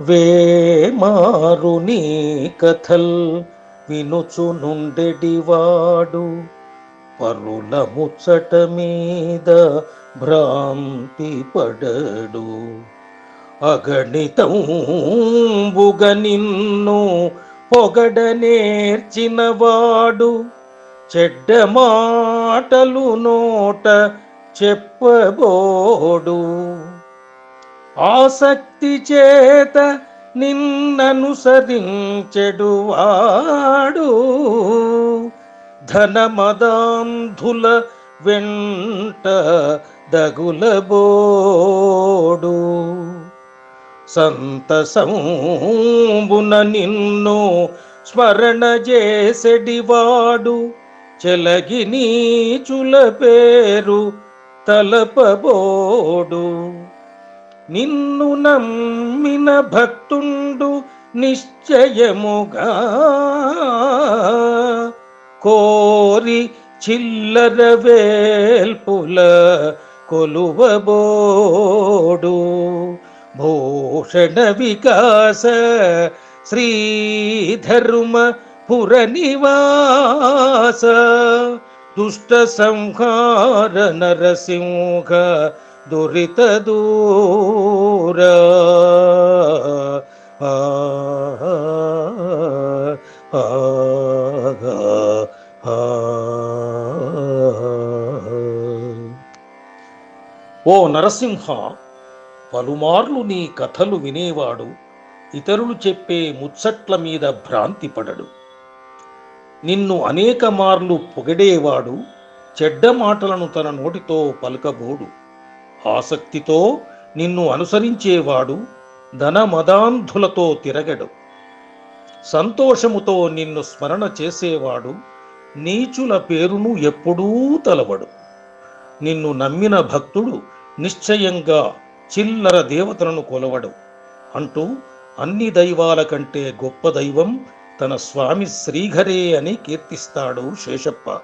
వేమారు నీ కథల్ వినుచునుండెడివాడు. పరుల ముచ్చట మీద భ్రాంతి పడడు. అగణితంబుగ నిన్ను పొగడ నేర్చినవాడు. చెడ్డ మాటలు నోట చెప్పబోడు. ఆసక్తి చేత నిన్ననుసరించెడువాడు. ధనమదాంధుల వెంట దగులబోడు. సంతసంబున నిన్ను స్మరణ చేసెడివాడు. చెలగి నీచుల పేరు తలపబోడు. నిన్ను నమ్మిన భక్తుండు నిశ్చయముగా. కోరి చిల్లర వేల్పుల కొలువబోడు. భూషణ వికాస శ్రీధర్మ పురనివాస. దుష్ట సంహార నరసింహ దురిత దూర. ఓ నరసింహ పలుమార్లు నీ కథలు వినేవాడు. ఇతరులు చెప్పే ముచ్చట్ల మీద భ్రాంతి పడడు. నిన్ను అనేక మార్లు పొగిడేవాడు. చెడ్డ మాటలను తన నోటితో పలుకబోడు. ఆసక్తితో నిన్ను అనుసరించేవాడు ధనమదాంధులతో తిరగడు. సంతోషముతో నిన్ను స్మరణ చేసేవాడు నీచుల పేరును ఎప్పుడూ తలవడు. నిన్ను నమ్మిన భక్తుడు నిశ్చయంగా చిల్లర దేవతలను కొలవడు. అంటూ అన్ని దైవాల కంటే గొప్ప దైవం తన స్వామి శ్రీహరే అని కీర్తిస్తాడు శేషప్ప.